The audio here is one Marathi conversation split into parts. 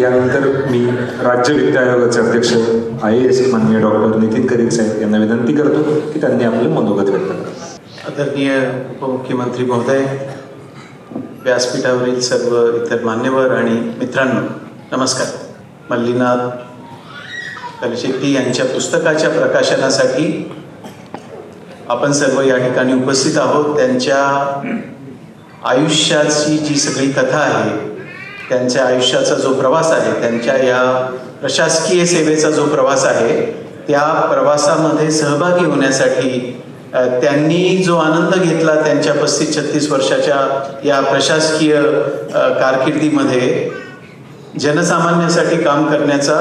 यानंतर मी राज्य वित्त आयोगाचे अध्यक्ष आय एस माननीय डॉक्टर नितीन करीम साहेब यांना विनंती करतो की त्यांनी आपले मनोगत व्यक्त करा. आदरणीय उपमुख्यमंत्री महोदय व्यासपीठावरील सर्व इतर मान्यवर आणि मित्रांनो नमस्कार. मल्लीनाथ कलशेट्टी यांच्या पुस्तकाच्या प्रकाशनासाठी आपण सर्व या ठिकाणी उपस्थित आहोत. त्यांच्या आयुष्याची जी सगळी कथा आहे त्यांच्या आयुष्याचा जो प्रवास आहे त्यांच्या या प्रशासकीय सेवेचा जो प्रवास आहे त्या प्रवासामध्ये सहभागी होण्यासाठी त्यांनी जो आनंद घेतला त्यांच्या पस्तीस छत्तीस वर्षाच्या या प्रशासकीय कारकिर्दीमध्ये जनसामान्यासाठी काम करण्याचा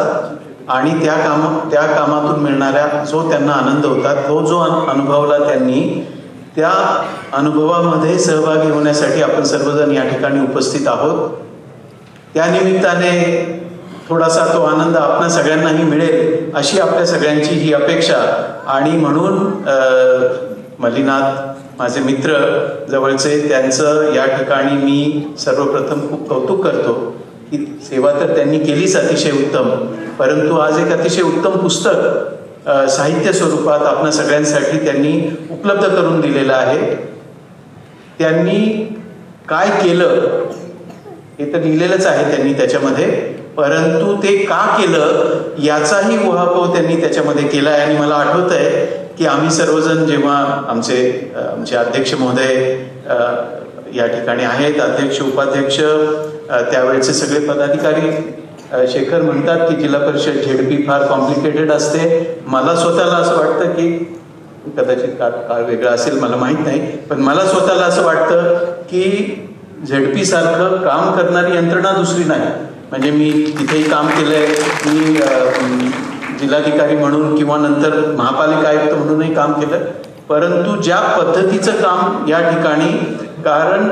आणि त्या काम त्या कामातून मिळणाऱ्या जो त्यांना आनंद होता तो जो अनुभवला त्यांनी त्या अनुभवामध्ये सहभागी होण्यासाठी आपण सर्वजण या ठिकाणी उपस्थित आहोत. त्या निमित्ताने थोडासा तो आनंद आपणा सगळ्यांनाही मिळेल अशी आपल्या सगळ्यांची ही अपेक्षा. आणि म्हणून मलिनाथ मल्लीनाथ माझे मित्र जवळचे त्यांचं या ठिकाणी मी सर्वप्रथम खूप कौतुक करतो की सेवा तर त्यांनी केलीच अतिशय उत्तम. परंतु आज एक अतिशय उत्तम पुस्तक साहित्य स्वरूपात आपणा सगळ्यांसाठी त्यांनी उपलब्ध करून दिलेलं आहे. त्यांनी काय केलं हे तर लिहिलेलंच आहे त्यांनी त्याच्यामध्ये. परंतु ते का केलं याचाही उहापोह त्यांनी त्याच्यामध्ये केला आहे. आणि मला आठवत आहे की आम्ही सर्वजण जेव्हा आमचे आमचे अध्यक्ष महोदय या ठिकाणी आहेत अध्यक्ष उपाध्यक्ष त्यावेळेचे सगळे पदाधिकारी शेखर म्हणतात की जिल्हा परिषद झेडपी फार कॉम्प्लिकेटेड असते. मला स्वतःला असं वाटतं की कदाचित काळ वेगळा असेल मला माहीत नाही. पण मला स्वतःला असं वाटतं की झेडपीसारखं काम करणारी यंत्रणा दुसरी नाही. म्हणजे मी तिथेही काम केलंय. मी जिल्हाधिकारी म्हणून किंवा नंतर महापालिका आयुक्त म्हणूनही काम केलं. परंतु ज्या पद्धतीचं काम या ठिकाणी कारण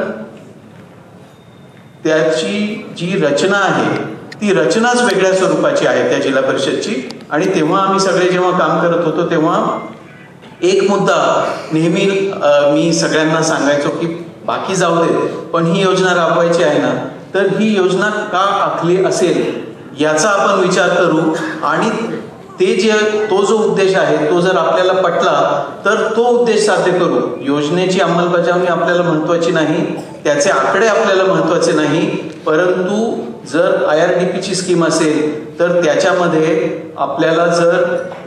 त्याची जी रचना आहे ती रचनाच वेगळ्या स्वरूपाची आहे त्या जिल्हा परिषदची. आणि तेव्हा आम्ही सगळे जेव्हा काम करत होतो तेव्हा एक मुद्दा नेहमी मी सगळ्यांना सांगायचो की बाकी जाऊ दे पण ही योजना राबवायची आहे ना तर ही योजना का आखली असेल याचा आपण विचार करू. आणि ते जे तो जो उद्देश आहे तो जर आपल्याला पटला तर तो उद्देश साध्य करू. योजनेची अंमलबजावणी आपल्याला महत्वाची नाही त्याचे आकडे आपल्याला महत्त्वाचे नाही परंतु जर आय आर डी पीची स्कीम असेल तर त्याच्यामध्ये आपल्याला जर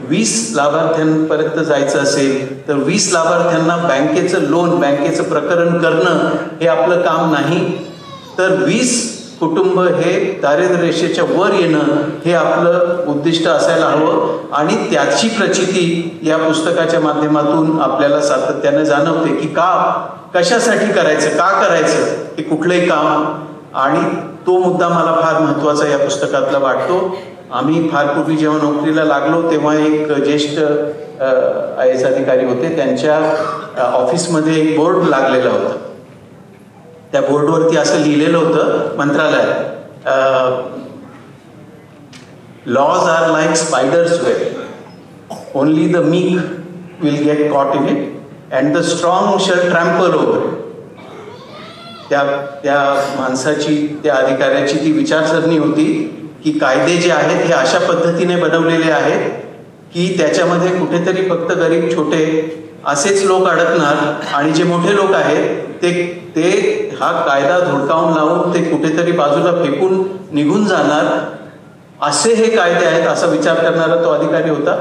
वीस लाभार्थ्यांपर्यंत जायचं असेल तर वीस लाभार्थ्यांना बँकेचं लोन बँकेचं प्रकरण करणं हे आपलं काम नाही. तर वीस कुटुंब हे दारिद्र्य रेषेच्या वर येणं हे आपलं उद्दिष्ट असायला हवं आणि त्याची प्रचिती या पुस्तकाच्या माध्यमातून आपल्याला सातत्याने जाणवते की का कशासाठी करायचं का करायचं हे कुठलंही काम आणि तो मुद्दा मला फार महत्त्वाचा या पुस्तकातला वाटतो. आम्ही फार पूर्वी जेव्हा नोकरीला लागलो तेव्हा एक ज्येष्ठ आय एस अधिकारी होते. त्यांच्या ऑफिसमध्ये एक बोर्ड लागलेला होता. त्या बोर्डवरती असं लिहिलेलं होतं मंत्रालयात laws are like spiders web only the meek will get caught in it and the strong shall trample over त्या त्या माणसाची त्या अधिकाऱ्याची ती विचारसरणी होती की कायदे जे आहेत हे अशा पद्धतीने बनवलेले आहेत की त्याच्यामध्ये कुठेतरी फक्त गरीब छोटे असेच लोक अडकणार आणि जे मोठे लोक आहेत ते ते हा कायदा धुडकावून लावून ते कुठेतरी बाजूला फेकून निघून जाणार. असे हे कायदे आहेत असा विचार करणारा तो अधिकारी होता.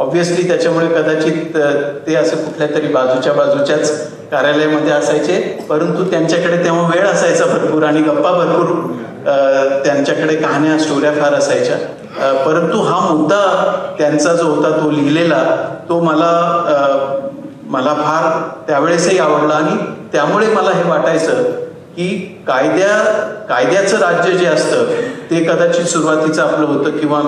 ऑब्व्हियसली त्याच्यामुळे कदाचित ते असं कुठल्या तरी बाजूच्या बाजूच्याच कार्यालयामध्ये असायचे. परंतु त्यांच्याकडे तेव्हा वेळ असायचा भरपूर आणि गप्पा भरपूर त्यांच्याकडे कहाण्या स्टोऱ्या फार असायच्या. परंतु हा मुद्दा त्यांचा जो होता तो लिहिलेला तो मला मला फार त्यावेळेसही आवडला आणि त्यामुळे मला हे वाटायचं की कायद्या कायद्याचं राज्य जे असतं ते कदाचित सुरुवातीचं आपलं होतं किंवा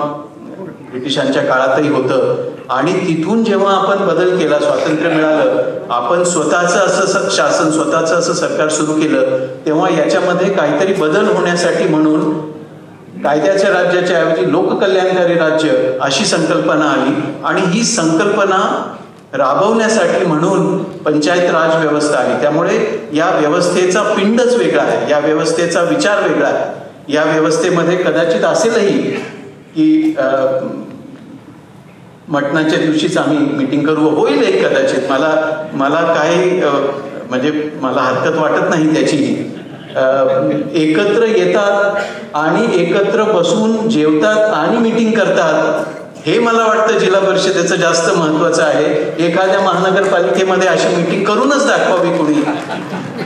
ब्रिटिशांच्या काळातही होतं. आणि तिथून जेव्हा आपण बदल केला स्वातंत्र्य मिळालं आपण स्वतःचं असं शासन स्वतःचं असं सरकार सुरू केलं तेव्हा याच्यामध्ये काहीतरी बदल होण्यासाठी म्हणून कायद्याच्या राज्याच्या ऐवजी लोककल्याणकारी राज्य अशी संकल्पना आली. आणि ही संकल्पना राबवण्यासाठी म्हणून पंचायत राज व्यवस्था आली. त्यामुळे या व्यवस्थेचा पिंडच वेगळा आहे. या व्यवस्थेचा विचार वेगळा आहे. या व्यवस्थेमध्ये कदाचित असेलही की मटणाच्या दिवशीच आम्ही मिटिंग करू. होईल एक कदाचित. मला मला काही म्हणजे मला हरकत वाटत नाही त्याची. एकत्र येतात आणि एकत्र बसून जेवतात आणि मिटिंग करतात हे मला वाटतं जिल्हा परिषदेचं जास्त महत्वाचं आहे. एखाद्या महानगरपालिकेमध्ये अशी मिटिंग करूनच दाखवावी कुणी.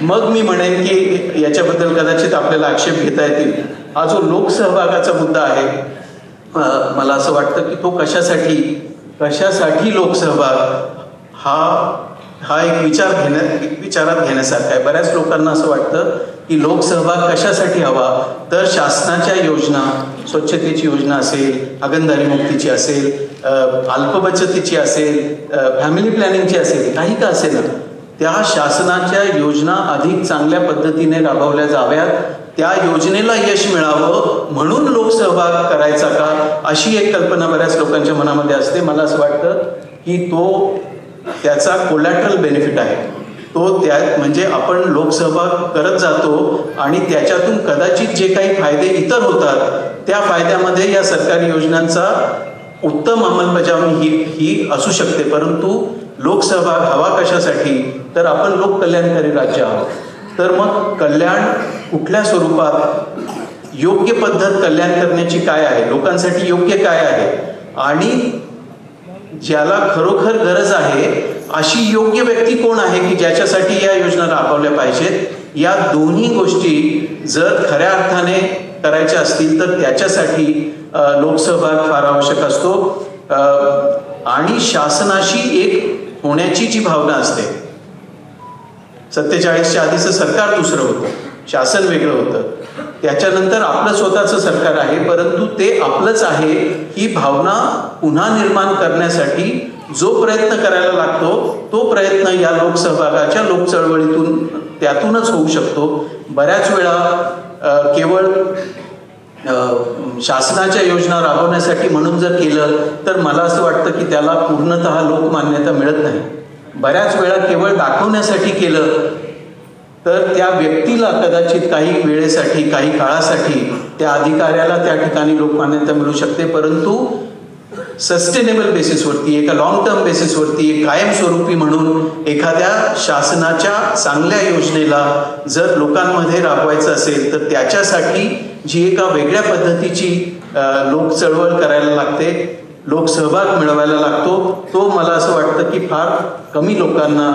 मग मी म्हणेन की याच्याबद्दल कदाचित आपल्याला आक्षेप घेता येतील. हा जो लोकसहभागाचा मुद्दा आहे मला असं वाटतं की तो कशासाठी कशासाठी लोकसहभाग हा हा एक विचार घेण्या एक विचारात घेण्यासारखा आहे. बऱ्याच लोकांना असं वाटतं की लोकसहभाग कशासाठी हवा? तर शासनाच्या योजना स्वच्छतेची योजना असेल हागणदारी मुक्तीची असेल अल्पबचतीची असेल फॅमिली प्लॅनिंगची असेल काही का असेल ना त्या शासनाच्या योजना अधिक चांगल्या पद्धतीने राबवल्या जाव्यात. त्या योजनेला यश मिळावं म्हणून लोकसहभाग करायचा का? अशी एक कल्पना बऱ्याच लोकांच्या मनामध्ये असते. मला असं वाटतं की तो त्याचा कोलॅटरल बेनिफिट आहे. तो त्या म्हणजे आपण लोकसहभाग करत जातो आणि त्याच्यातून कदाचित जे काही फायदे इतर होतात त्या फायद्यामध्ये या सरकारी योजनांचा उत्तम अंमलबजावणी ही ही असू शकते. परंतु लोकसहभाग हवा कशासाठी? तर आपण लोककल्याणकारी राज्य आहोत. तर मग कल्याण कुठल्या स्वरूपात योग्य पद्धत कल्याण करण्याची काय आहे? लोकांसाठी योग्य काय आहे? आणि ज्याला खरोखर गरज आहे अशी योग्य व्यक्ती कोण आहे की ज्याच्यासाठी या योजना राबवल्या पाहिजेत? या दोन्ही गोष्टी जर खऱ्या अर्थाने करायच्या असतील तर त्याच्यासाठी लोकसहभाग फार आवश्यक असतो. आणि शासनाशी एक होण्याची जी भावना असते सत्तेचाळीसच्या आधीचं सरकार दुसरं होतं. शासन वेगळं होतं. त्याच्यानंतर आपलं स्वतःचं सरकार आहे परंतु ते आपलंच आहे ही भावना पुन्हा निर्माण करण्यासाठी जो प्रयत्न करायला लागतो तो प्रयत्न या लोकसहभागाच्या लोकचळवळीतून त्यातूनच होऊ शकतो. बऱ्याच वेळा केवळ शासनाच्या योजना राबवण्यासाठी म्हणून जर केलं तर मला असं वाटतं की त्याला पूर्णतः लोकमान्यता मिळत नाही. बऱ्याच वेळा केवळ दाखवण्यासाठी केलं तर त्या व्यक्तीला कदाचित काही वेळेसाठी काही काळासाठी त्या अधिकाऱ्याला त्या ठिकाणी लोकमान्यता मिळू शकते. परंतु सस्टेनेबल बेसिसवरती एका लॉंग टर्म बेसिसवरती एक कायमस्वरूपी म्हणून एखाद्या शासनाच्या चांगल्या योजनेला जर लोकांमध्ये राबवायचं असेल तर त्याच्यासाठी जी एका वेगळ्या पद्धतीची लोक चळवळ करायला लागते. लोकसहभाग मिळवायला लागतो. तो मला असं वाटतं की फार कमी लोकांना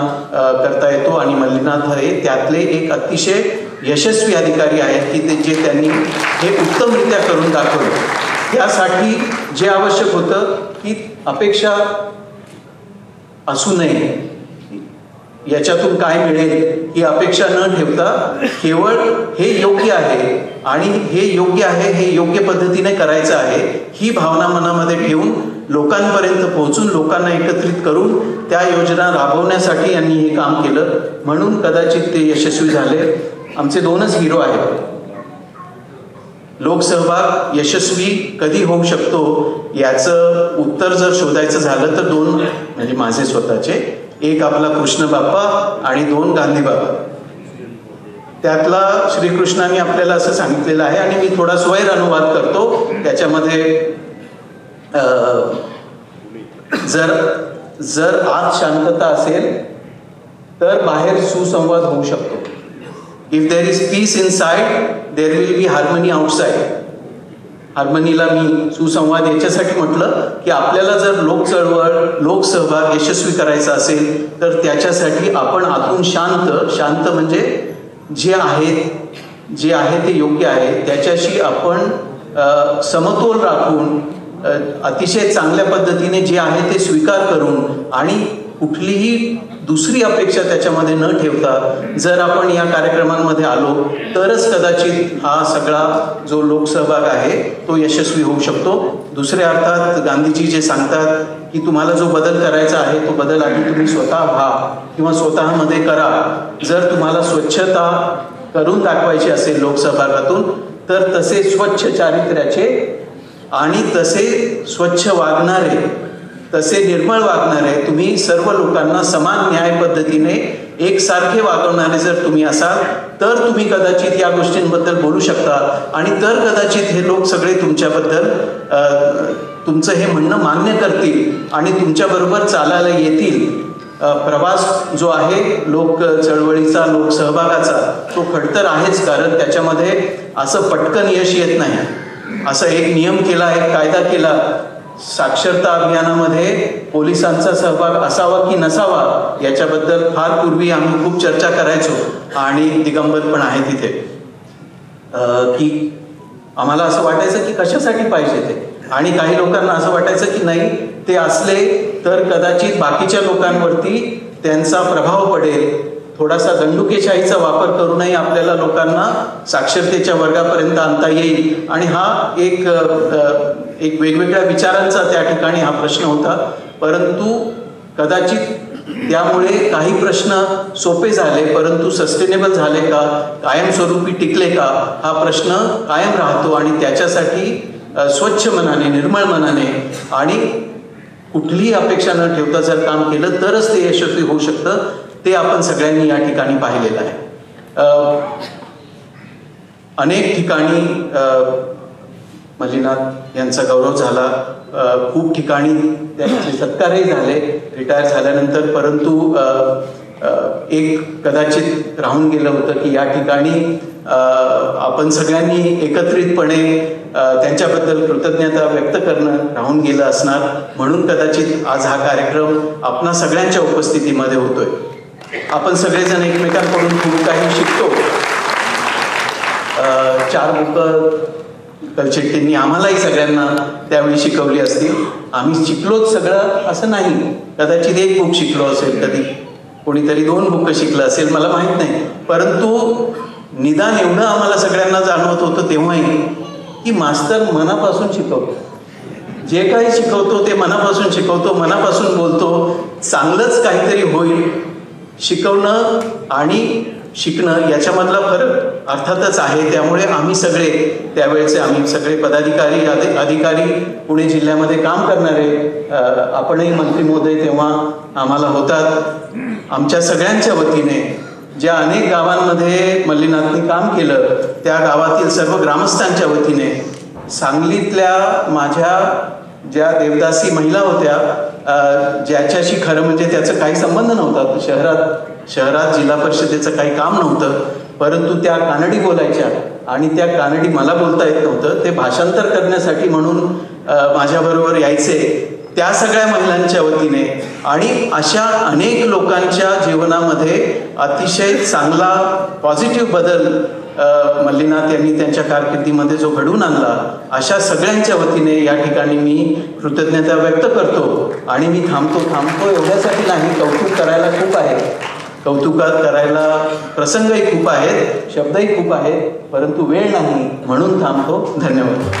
करता येतो. आणि मल्लीनाथ हे त्यातले एक अतिशय यशस्वी अधिकारी आहेत की ते जे त्यांनी हे उत्तमरित्या करून दाखवलं. त्यासाठी जे आवश्यक होतं की अपेक्षा असू नये. याच्यातून काय मिळेल ही अपेक्षा न ठेवता केवळ हे योग्य आहे आणि हे योग्य आहे हे योग्य पद्धतीने करायचं आहे ही भावना मनामध्ये ठेवून लोकांपर्यंत पोहोचून लोकांना एकत्रित करून त्या योजना राबवण्यासाठी यांनी हे काम केलं. म्हणून कदाचित ते यशस्वी झाले. आमचे दोनच हिरो आहेत. लोकसहभाग यशस्वी कधी होऊ शकतो याचं उत्तर जर शोधायचं झालं तर दोन म्हणजे माझे स्वतःचे एक आपला कृष्ण बाप्पा आणि दोन गांधी बाबा त्यातला श्रीकृष्णाने आपल्याला असं सांगितलेलं आहे आणि मी थोडा स्वैर अनुवाद करतो. त्याच्यामध्ये जर जर आत शांतता असेल तर बाहेर सुसंवाद होऊ शकतो. If there is peace inside there will be harmony outside हार्मनीला मी सुसंवाद याच्यासाठी म्हटलं की आपल्याला जर लोक चळवळ लोकसहभाग यशस्वी करायचा असेल तर त्याच्यासाठी आपण आतून शांत शांत म्हणजे जे आहेत जे आहे ते योग्य आहे. त्याच्याशी आपण समतोल राखून अतिशय चांगल्या पद्धतीने जे आहे ते स्वीकार करून आणि कुठलीही दुसरी अपेक्षा त्याच्यामध्ये न ठेवता जर आपण या कार्यक्रमांमध्ये आलो तरच कदाचित हा सगळा जो लोकसहभाग आहे तो यशस्वी होऊ शकतो. दुसऱ्या अर्थात गांधीजी जे सांगतात की तुम्हाला जो बदल करायचा आहे तो बदल आधी तुम्ही स्वतः व्हा किंवा स्वतःमध्ये करा. जर तुम्हाला स्वच्छता करून दाखवायची असेल लोकसहभागातून तर तसे स्वच्छ चारित्र्याचे आणि तसे स्वच्छ वागणारे तसे निर्मळ वागणारे तुम्ही सर्व लोकांना समान न्याय पद्धतीने एकसारखे वागवणारे जर तुम्ही असाल तर तुम्ही कदाचित या गोष्टींबद्दल बोलू शकता. आणि तर कदाचित हे लोक सगळे तुमच्याबद्दल तुमचं हे म्हणणं मान्य करतील आणि तुमच्याबरोबर चालायला येतील. प्रवास जो आहे लोक चळवळीचा लोक सहभागाचा तो खडतर आहेच कारण त्याच्यामध्ये असं पटकन यश येत नाही. असं एक नियम केला एक कायदा केला साक्षरता अभियानामध्ये पोलिसांचा सहभाग असावा की नसावा याच्याबद्दल फार पूर्वी आम्ही खूप चर्चा करायचो आणि दिगंबर पण आहे तिथे. की आम्हाला असं वाटायचं की कशासाठी पाहिजे ते? आणि काही लोकांना असं वाटायचं की नाही ते असले तर कदाचित बाकीच्या लोकांवरती त्यांचा प्रभाव पडेल थोडासा दंडुकेशाहीचा वापर करूनही आपल्याला लोकांना साक्षरतेच्या वर्गापर्यंत आणता येईल. आणि हा एक एक वेगवेगळ्या विचारांचा त्या ठिकाणी हा प्रश्न होता. परंतु कदाचित त्यामुळे काही प्रश्न सोपे झाले परंतु सस्टेनेबल झाले का? कायमस्वरूपी टिकले का? हा प्रश्न कायम राहतो आणि त्याच्यासाठी स्वच्छ मनाने निर्मळ मनाने आणि कुठलीही अपेक्षा न ठेवता जर काम केलं तरच ते यशस्वी होऊ शकतं. ते आपण सगळ्यांनी या ठिकाणी पाहिलेलं आहे. अनेक ठिकाणी मल्लीनाथ यांचा गौरव झाला. खूप ठिकाणी त्यांचे सत्कारही झाले रिटायर झाल्यानंतर परंतु एक कदाचित राहून गेलं होतं की या ठिकाणी आपण सगळ्यांनी एकत्रितपणे त्यांच्याबद्दल कृतज्ञता व्यक्त करणं राहून गेलं असणार. म्हणून कदाचित आज हा कार्यक्रम आपणा सगळ्यांच्या उपस्थितीमध्ये होतोय. आपण सगळेजण एकमेकांकडून खूप काही शिकतो. चार बुक कलशेट्टींनी आम्हालाही सगळ्यांना त्यावेळी शिकवली असतील आम्ही शिकलोच सगळं असं नाही. कदाचित एक बुक शिकलो असेल कधी कोणीतरी दोन बुक शिकलं असेल मला माहीत नाही. परंतु निदान एवढं आम्हाला सगळ्यांना जाणवत होतं तेव्हाही की मास्तर मनापासून शिकवतो. जे काही शिकवतो ते मनापासून शिकवतो मनापासून बोलतो. चांगलंच काहीतरी होईल. शिकवणं आणि शिकणं याच्यामधला फरक अर्थातच आहे. त्यामुळे आम्ही सगळे त्यावेळेचे आम्ही सगळे पदाधिकारी अधिकारी पुणे जिल्ह्यामध्ये काम करणारे आपणही मंत्री महोदय तेव्हा आम्हाला होतात. आमच्या सगळ्यांच्या वतीने ज्या अनेक गावांमध्ये मल्लीनाथनी काम केलं त्या गावातील सर्व ग्रामस्थांच्या वतीने सांगलीतल्या माझ्या ज्या देवदासी महिला होत्या ज्याच्याशी खरं म्हणजे त्याचं काही संबंध नव्हता. शहरात शहरात जिल्हा परिषदेचं काही काम नव्हतं. परंतु त्या कानडी बोलायच्या आणि त्या कानडी मला बोलता येत नव्हतं. ते भाषांतर करण्यासाठी म्हणून माझ्याबरोबर यायचे त्या सगळ्या महिलांच्या वतीने. आणि अशा अनेक लोकांच्या जीवनामध्ये अतिशय चांगला पॉझिटिव्ह बदल मल्लीनाथ यांनी त्यांच्या कारकिर्दीमध्ये जो घडवून आणला अशा सगळ्यांच्या वतीने या ठिकाणी मी कृतज्ञता व्यक्त करतो आणि मी थांबतो थांबतो एवढ्यासाठी नाही कौतुक करायला खूप आहे. कौतुकात करायला प्रसंगही खूप आहेत शब्दही खूप आहेत परंतु वेळ नाही म्हणून थांबतो. धन्यवाद.